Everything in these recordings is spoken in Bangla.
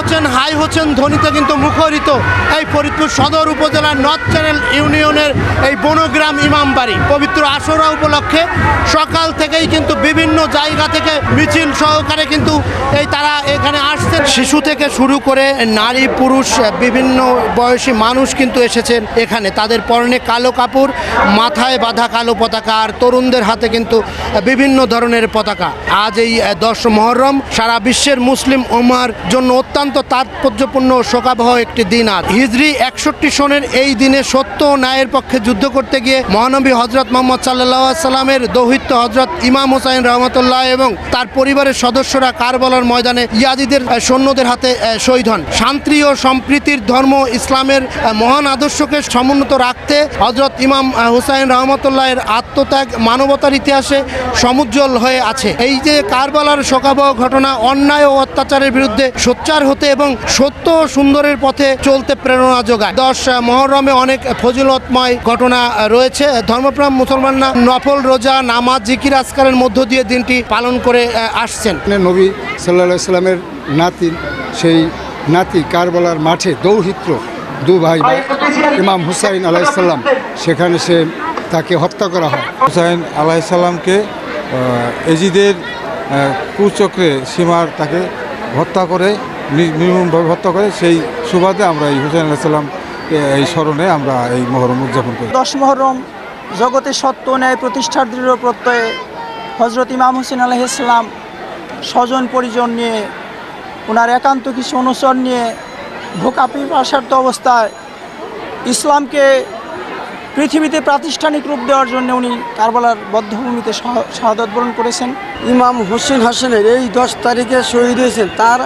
হোসেন হাই হোসেন ধ্বনিতে কিন্তু মুখরিত এই ফরিদপুর সদর উপজেলার নর্থ চ্যানেল ইউনিয়নের এই বনগ্রাম ইমামবাড়ি পবিত্র আশরা উপলক্ষে সকাল থেকেই কিন্তু বিভিন্ন জায়গা থেকে মিছিল সহকারে কিন্তু এই তারা এখানে শিশু থেকে শুরু করে নারী, পুরুষ বিভিন্ন বয়সী মানুষ কিন্তু এসেছেন এখানে। তাদের পরনে কালো কাপড়, মাথায় বাঁধা কালো পতাকা আর তরুণদের হাতে কিন্তু বিভিন্ন ধরনের পতাকা। আজ এই দশ মহরম, সারা বিশ্বের মুসলিম ওমার জন্য অত্যন্ত তাৎপর্যপূর্ণ শোকাবহ একটি দিন আজ। হিজরি একষট্টি সনের এই দিনে সত্য ও ন্যায়ের পক্ষে যুদ্ধ করতে গিয়ে মহানবী হজরত মোহাম্মদ সাল্লাহ সাল্লামের দৌহিত্য হজরত ইমাম হোসাইন রহমতুল্লাহ এবং তার পরিবারের সদস্যরা কারবালার ময়দানে ইয়াজিদের আহ, সৈন্যদের হাতে শহীদ হন। শান্তি ও সম্প্রীতির ধর্ম ইসলামের মহান আদর্শকে সমুন্নত রাখতে হজরত ইমাম হুসাইন রহমতুল্লাহের আত্মত্যাগ মানবতার ইতিহাসে সমুজ্জ্বল হয়ে আছে। এই যে কারবালার শোকাবহ ঘটনা অন্যায় ও অত্যাচারের বিরুদ্ধে সোচ্চার হতে এবং সত্য ও সুন্দরের পথে চলতে প্রেরণা যোগায়। দশ মহরমে অনেক ফজিলতময় ঘটনা রয়েছে। ধর্মপ্রাণ মুসলমানরা নফল রোজা নামাজ জিকির আজকারের মধ্য দিয়ে দিনটি পালন করে আসছেন। নবী সাল্লা সাল্লামের নাতি সেই নাতি কারবালার মাঠে দৌহিত্র দু ভাই ইমাম হুসাইন আলাইসাল্লাম সেখানে সে তাকে হত্যা করা হয়। হুসাইন আলাইসাল্লামকে এজিদের কুচক্রে সীমার তাকে হত্যা করে নির্মমভাবে হত্যা করে সেই সুবাদে আমরা এই হুসাইন আলাইসাল্লাম এই স্মরণে আমরা এই মহরম উদযাপন করি। দশ মহরম জগতে সত্য ন্যায় প্রতিষ্ঠার দৃঢ় প্রত্যয়ে হজরত ইমাম হোসেন আলহিসাল্লাম স্বজন পরিজন নিয়ে ওনার একান্ত কিছু অনুসরণ নিয়ে ভোকা পিপাসার্থ অবস্থায় ইসলামকে পৃথিবীতে প্রাতিষ্ঠানিক রূপ দেওয়ার জন্য উনি কারবালার বদ্ধভূমিতে শাহ- শাহাদত বরণ করেছেন। ইমাম হোসেন হাসানের এই দশ তারিখে শহীদ হয়েছেন। তার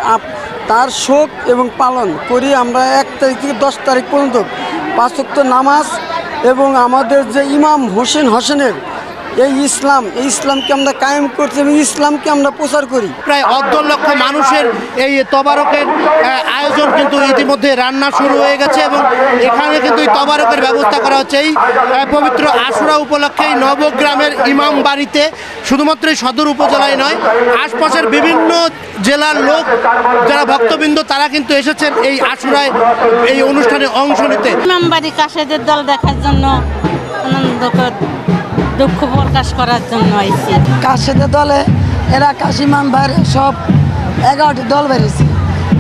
তার শোক এবং পালন করি আমরা এক তারিখ থেকে দশ তারিখ পর্যন্ত। পাঁচক্ত নামাজ এবং আমাদের যে ইমাম হোসেন হাসানের এই ইসলাম এই ইসলামকে আমরা কায়েম করছি এবং ইসলামকে আমরা প্রচার করি। প্রায় অর্ধ লক্ষ মানুষের এই তবারকের আয়োজন কিন্তু ইতিমধ্যে রান্না শুরু হয়ে গেছে এবং এখানে কিন্তু এই তবারকের ব্যবস্থা করা হচ্ছে। এই পবিত্র আশুরা উপলক্ষে নবগ্রামের ইমাম বাড়িতে শুধুমাত্র এই সদর উপজেলায় নয় আশপাশের বিভিন্ন জেলার লোক যারা ভক্তবৃন্দ তারা কিন্তু এসেছেন এই আশুরায় এই অনুষ্ঠানে অংশ নিতে। ইমামবাড়ি কাশেদের দল দেখার জন্য আনন্দ দুঃখ প্রকাশ করার জন্য আইছি। কাশিতে দলে, এরা কাশিমান বাইরে সব এগারোটি দল বেরিয়েছে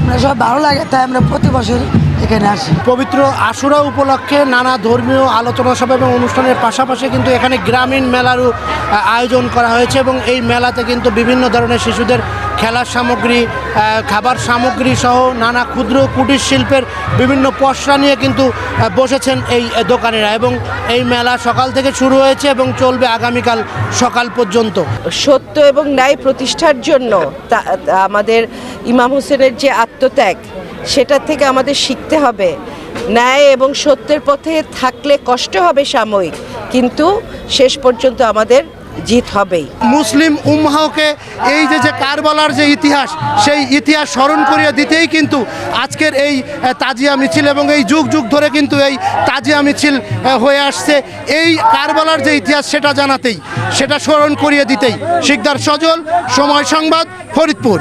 আমরা সব ভালো লাগে, তাই আমরা প্রতি বছর এখানে আসি। পবিত্র আশুরা উপলক্ষে নানা ধর্মীয় আলোচনা সভা এবং অনুষ্ঠানের পাশাপাশি কিন্তু এখানে গ্রামীণ মেলারও আয়োজন করা হয়েছে এবং এই মেলাতে কিন্তু বিভিন্ন ধরনের শিশুদের খেলার সামগ্রী খাবার সামগ্রী সহ নানা ক্ষুদ্র কুটির শিল্পের বিভিন্ন পসরা নিয়ে কিন্তু বসেছেন এই দোকানেরা এবং এই মেলা সকাল থেকে শুরু হয়েছে এবং চলবে আগামীকাল সকাল পর্যন্ত। সত্য এবং ন্যায় প্রতিষ্ঠার জন্য আমাদের ইমাম হোসেনের যে আত্মত্যাগ সেটা থেকে আমাদের শিখতে হবে। ন্যায় এবং সত্যের পথে থাকলে কষ্ট হবে সাময়িক, কিন্তু শেষ পর্যন্ত আমাদের জিত হবেই। মুসলিম উম্মাহকে এই যে যে কারবালার যে ইতিহাস, সেই ইতিহাস স্মরণ করিয়ে দিতেই কিন্তু আজকের এই তাজিয়া মিছিল এবং এই যুগ যুগ ধরে কিন্তু এই তাজিয়া মিছিল হয়ে আসছে। এই কারবালার যে ইতিহাস, সেটা জানাতেই, সেটা স্মরণ করিয়ে দিতেই শিকদার সজল, সময় সংবাদ, ফরিদপুর।